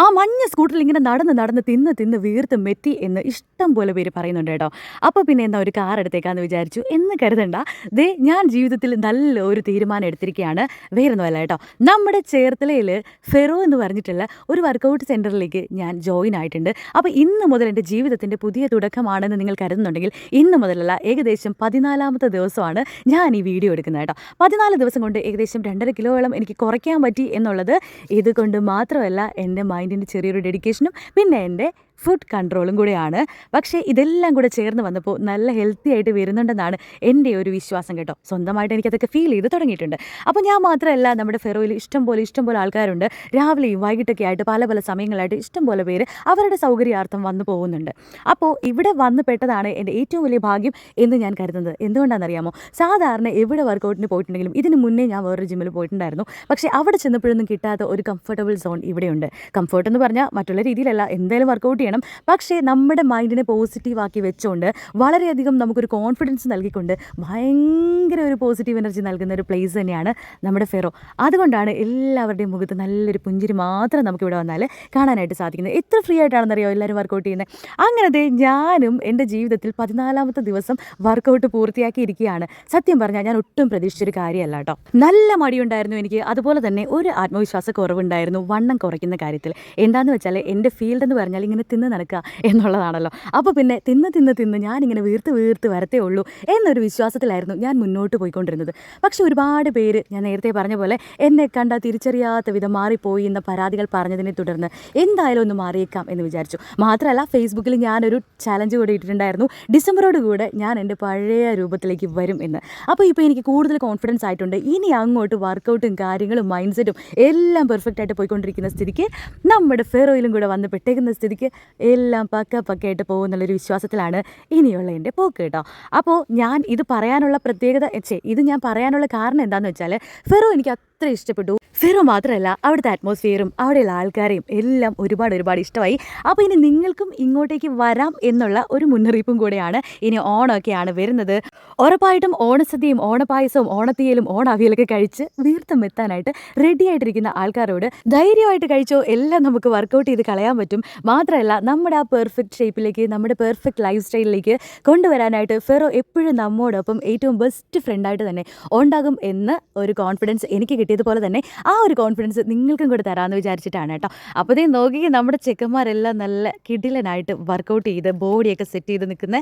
ആ മഞ്ഞ സ്കൂട്ടറിൽ ഇങ്ങനെ നടന്ന് നടന്ന് തിന്ന് തിന്ന് വീർത്ത് മെത്തി എന്ന് ഇഷ്ടം പോലെ പേര് പറയുന്നുണ്ട് കേട്ടോ. അപ്പോൾ പിന്നെ എന്താ ഒരു കാർ എടുത്തേക്കാന്ന് വിചാരിച്ചു. എന്ന് കരുതണ്ട. ദേ ഞാൻ ജീവിതത്തിൽ നല്ല ഒരു തീരുമാനം എടുത്തിരിക്കുകയാണ് വേറൊന്നുമല്ല കേട്ടോ. നമ്മുടെ ചേർത്തലയിൽ ഫെറോ എന്ന് പറഞ്ഞിട്ടുള്ള ഒരു വർക്കൗട്ട് സെന്ററിലേക്ക് ഞാൻ ജോയിൻ ആയിട്ടുണ്ട്. അപ്പോൾ ഇന്ന് മുതൽ എന്റെ ജീവിതത്തിന്റെ പുതിയ തുടക്കമാണെന്ന് നിങ്ങൾ കരുതുന്നുണ്ടെങ്കിൽ ഇന്ന് മുതലല്ല ഏകദേശം പതിനാലാമത്തെ ദിവസമാണ് ഞാൻ ഈ വീഡിയോ എടുക്കുന്നത് കേട്ടോ. പതിനാല് ദിവസം കൊണ്ട് ഏകദേശം രണ്ടര കിലോയോളം എനിക്ക് കുറയ്ക്കാൻ പറ്റി എന്നുള്ളത് ഇതുകൊണ്ട് മാത്രമല്ല എന്റെ മൈൻഡിന്റെ ചെറിയൊരു ഡെഡിക്കേഷനും പിന്നെ എന്റെ ഫുഡ് കൺട്രോളും കൂടെയാണ്. പക്ഷേ ഇതെല്ലാം കൂടെ ചേർന്ന് വന്നപ്പോൾ നല്ല ഹെൽത്തി ആയിട്ട് വരുന്നുണ്ടെന്നാണ് എന്റെ ഒരു വിശ്വാസം കേട്ടോ. സ്വന്തമായിട്ട് എനിക്കതൊക്കെ ഫീൽ ചെയ്ത് തുടങ്ങിയിട്ടുണ്ട്. അപ്പോൾ ഞാൻ മാത്രമല്ല നമ്മുടെ ഫെറോയിൽ ഇഷ്ടംപോലെ ഇഷ്ടംപോലെ ഇഷ്ടം പോലെ ആൾക്കാരുണ്ട്. രാവിലെയും വൈകിട്ടൊക്കെ ആയിട്ട് പല പല സമയങ്ങളായിട്ട് ഇഷ്ടംപോലെ പേര് അവരുടെ സൗകര്യാർത്ഥം വന്നു പോകുന്നുണ്ട്. അപ്പോൾ ഇവിടെ വന്ന് പെട്ടതാണ് എന്റെ ഏറ്റവും വലിയ ഭാഗ്യം എന്ന് ഞാൻ കരുതുന്നത്. എന്തുകൊണ്ടാണെന്നറിയാമോ? സാധാരണ എവിടെ വർക്കൗട്ടിന് പോയിട്ടുണ്ടെങ്കിലും ഇതിന് മുന്നേ ഞാൻ വേറൊരു ജിമ്മിൽ പോയിട്ടുണ്ടായിരുന്നു. പക്ഷേ അവിടെ ചെന്നപ്പോഴൊന്നും കിട്ടാത്ത ഒരു കംഫർട്ടബിൾ സോൺ ഇവിടെയുണ്ട്. കംഫർട്ട് എന്ന് പറഞ്ഞാൽ മറ്റുള്ള രീതിയിലല്ല എന്തായാലും വർക്കൗട്ട് ചെയ്യണം. പക്ഷേ നമ്മുടെ മൈൻഡിനെ പോസിറ്റീവ് ആക്കി വെച്ചുകൊണ്ട് വളരെയധികം നമുക്കൊരു കോൺഫിഡൻസ് നൽകിക്കൊണ്ട് ഭയങ്കര ഒരു പോസിറ്റീവ് എനർജി നൽകുന്ന ഒരു പ്ലേസ് തന്നെയാണ് നമ്മുടെ ഫെറോ. അതുകൊണ്ടാണ് എല്ലാവരുടെയും മുഖത്ത് നല്ലൊരു പുഞ്ചിരി മാത്രം നമുക്കിവിടെ വന്നാൽ കാണാനായിട്ട് സാധിക്കുന്നത്. എത്ര ഫ്രീ ആയിട്ടാണെന്നറിയോ എല്ലാവരും വർക്കൗട്ട് ചെയ്യുന്നത് അങ്ങനത്തെ ഞാനും എന്റെ ജീവിതത്തിൽ പതിനാലാമത്തെ ദിവസം വർക്കൗട്ട് പൂർത്തിയാക്കിയിരിക്കുകയാണ്. സത്യം പറഞ്ഞാൽ ഞാൻ ഒട്ടും പ്രതീക്ഷിച്ചൊരു കാര്യമല്ല കേട്ടോ. നല്ല മടിയുണ്ടായിരുന്നു എനിക്ക്. അതുപോലെ തന്നെ ഒരു ആത്മവിശ്വാസ കുറവുണ്ടായിരുന്നു വണ്ണം കുറയ്ക്കുന്ന കാര്യത്തിൽ. എന്താണെന്ന് വെച്ചാൽ എന്റെ ഫീൽഡ് എന്ന് പറഞ്ഞാൽ ഇങ്ങനെ തിന്ന് നടക്കുക എന്നുള്ളതാണല്ലോ. അപ്പോൾ പിന്നെ തിന്ന് തിന്ന് തിന്ന് ഞാനിങ്ങനെ വീർത്ത് വീർത്ത് വരത്തേ ഉള്ളൂ എന്നൊരു വിശ്വാസത്തിലായിരുന്നു ഞാൻ മുന്നോട്ട് പോയിക്കൊണ്ടിരുന്നത്. പക്ഷെ ഒരുപാട് പേര് ഞാൻ നേരത്തെ പറഞ്ഞ പോലെ എന്നെ കണ്ട തിരിച്ചറിയാത്ത വിധം മാറിപ്പോയി എന്ന പരാതികൾ പറഞ്ഞതിനെ തുടർന്ന് എന്തായാലും ഒന്ന് മാറിയേക്കാം എന്ന് വിചാരിച്ചു. മാത്രമല്ല ഫേസ്ബുക്കിൽ ഞാനൊരു ചലഞ്ച് കൂടെ ഇട്ടിട്ടുണ്ടായിരുന്നു. ഡിസംബറോട് കൂടെ ഞാൻ എന്റെ പഴയ രൂപത്തിലേക്ക് വരും എന്ന്. അപ്പോൾ ഇപ്പോൾ എനിക്ക് കൂടുതൽ കോൺഫിഡൻസ് ആയിട്ടുണ്ട്. ഇനി അങ്ങോട്ട് വർക്കൗട്ടും കാര്യങ്ങളും മൈൻഡ് സെറ്റും എല്ലാം പെർഫെക്റ്റ് ആയിട്ട് പോയിക്കൊണ്ടിരിക്കുന്ന സ്ഥിതിക്ക് നമ്മുടെ ഫെറോയിലും കൂടെ വന്ന് പെട്ടേക്കുന്ന സ്ഥിതിക്ക് എല്ലാം പക്ക പക്കയായിട്ട് പോകുന്നുള്ളൊരു വിശ്വാസത്തിലാണ് ഇനിയുള്ള എന്റെ പോക്ക് കേട്ടോ. അപ്പോൾ ഞാൻ ഇത് പറയാനുള്ള പ്രത്യേകത ഛേ ഇത് ഞാൻ പറയാനുള്ള കാരണം എന്താണെന്ന് വെച്ചാൽ ഫെറോ എനിക്ക് അത്ര ഇഷ്ടപ്പെട്ടു. ഫെറോ മാത്രമല്ല അവിടുത്തെ അറ്റ്മോസ്ഫിയറും അവിടെയുള്ള ആൾക്കാരെയും എല്ലാം ഒരുപാട് ഒരുപാട് ഇഷ്ടമായി. അപ്പോൾ ഇനി നിങ്ങൾക്കും ഇങ്ങോട്ടേക്ക് വരാം എന്നുള്ള ഒരു മുന്നറിയിപ്പും കൂടെയാണ് ഇനി ഓണമൊക്കെയാണ് വരുന്നത്. ഉറപ്പായിട്ടും ഓണസദ്യയും ഓണപ്പായസവും ഓണത്തീയലും ഓണാവിയലൊക്കെ കഴിച്ച് വീർത്തം എത്താനായിട്ട് റെഡി ആയിട്ടിരിക്കുന്ന ആൾക്കാരോട് ധൈര്യമായിട്ട് കഴിച്ചോ എല്ലാം നമുക്ക് വർക്കൗട്ട് ചെയ്ത് കളയാൻ പറ്റും. മാത്രമല്ല നമ്മുടെ ആ പെർഫെക്റ്റ് ഷേപ്പിലേക്ക് നമ്മുടെ പെർഫെക്റ്റ് ലൈഫ് സ്റ്റൈലിലേക്ക് കൊണ്ടുവരാനായിട്ട് ഫെറോ എപ്പോഴും നമ്മോടൊപ്പം ഏറ്റവും ബെസ്റ്റ് ഫ്രണ്ടായിട്ട് തന്നെ ഉണ്ടാകും എന്ന് ഒരു കോൺഫിഡൻസ് എനിക്ക് കിട്ടിയതുപോലെ തന്നെ ആ ഒരു കോൺഫിഡൻസ് നിങ്ങൾക്കും കൂടെ തരാമെന്ന് വിചാരിച്ചിട്ടാണ് കേട്ടോ. അപ്പോഴേ നോക്കി നമ്മുടെ ചെക്കന്മാരെല്ലാം നല്ല കിടിലനായിട്ട് വർക്കൗട്ട് ചെയ്ത് ബോഡിയൊക്കെ സെറ്റ് ചെയ്ത് നിൽക്കുന്ന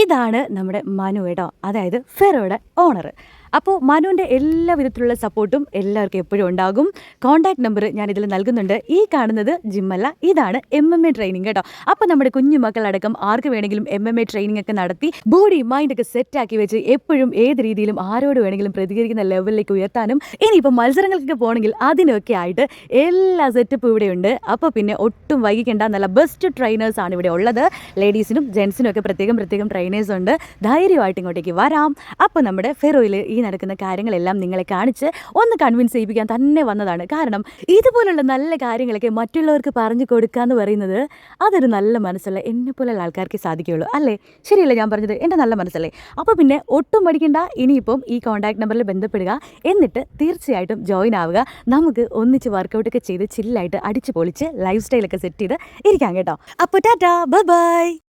ഇതാണ് നമ്മുടെ മനു കേട്ടോ. അതായത് ഫെറോയുടെ ഓണർ അപ്പോൾ മനുവിന്റെ എല്ലാ വിധത്തിലുള്ള സപ്പോർട്ടും എല്ലാവർക്കും എപ്പോഴും ഉണ്ടാകും. കോൺടാക്ട് നമ്പർ ഞാൻ ഇതിൽ നൽകുന്നുണ്ട്. ഈ കാണുന്നത് ജിമ്മല്ല. ഇതാണ് എം എം എ ട്രെയിനിങ് കേട്ടോ. അപ്പോൾ നമ്മുടെ കുഞ്ഞു മക്കളടക്കം ആർക്ക് വേണമെങ്കിലും എം എം എ ട്രെയിനിങ് ഒക്കെ നടത്തി ബോഡി മൈൻഡൊക്കെ സെറ്റാക്കി വെച്ച് എപ്പോഴും ഏത് രീതിയിലും ആരോട് വേണമെങ്കിലും പ്രതികരിക്കുന്ന ലെവലിലേക്ക് ഉയർത്താനും ഇനിയിപ്പോൾ മത്സരങ്ങൾക്കൊക്കെ പോകണമെങ്കിൽ അതിനൊക്കെ ആയിട്ട് എല്ലാ സെറ്റപ്പും ഇവിടെയുണ്ട്. അപ്പോൾ പിന്നെ ഒട്ടും വൈകിക്കേണ്ട നല്ല ബെസ്റ്റ് ട്രെയിനേഴ്സാണ് ഇവിടെ ഉള്ളത്. ലേഡീസിനും ജെൻസിനും ഒക്കെ പ്രത്യേകം പ്രത്യേകം ട്രെയിനേഴ്സ് ഉണ്ട്. ധൈര്യമായിട്ട് ഇങ്ങോട്ടേക്ക് വരാം. അപ്പോൾ നമ്മുടെ ഫെറോയിൽ ഈ നടക്കുന്ന കാര്യങ്ങളെല്ലാം നിങ്ങളെ കാണിച്ച് ഒന്ന് കൺവിൻസ് ചെയ്യിപ്പിക്കാൻ തന്നെ വന്നതാണ്. കാരണം ഇതുപോലുള്ള നല്ല കാര്യങ്ങളൊക്കെ മറ്റുള്ളവർക്ക് പറഞ്ഞു കൊടുക്കുക എന്ന് പറയുന്നത് അതൊരു നല്ല മനസ്സുള്ള എന്നെ പോലുള്ള ആൾക്കാർക്ക് സാധിക്കുകയുള്ളൂ. അല്ലേ? ശരിയല്ലേ ഞാൻ പറഞ്ഞത്? എന്റെ നല്ല മനസ്സല്ലേ? അപ്പോൾ പിന്നെ ഒട്ടും പഠിക്കേണ്ട ഇനിയിപ്പം ഈ കോൺടാക്ട് നമ്പറിൽ ബന്ധപ്പെടുക. എന്നിട്ട് തീർച്ചയായിട്ടും ജോയിൻ ആവുക. നമുക്ക് ഒന്നിച്ച് വർക്കൗട്ടൊക്കെ ചെയ്ത് ചില്ലായിട്ട് അടിച്ച് പൊളിച്ച് ലൈഫ് സ്റ്റൈലൊക്കെ സെറ്റ് ചെയ്ത് ഇരിക്കാം കേട്ടോ. അപ്പോൾ ടാറ്റാ ബൈ.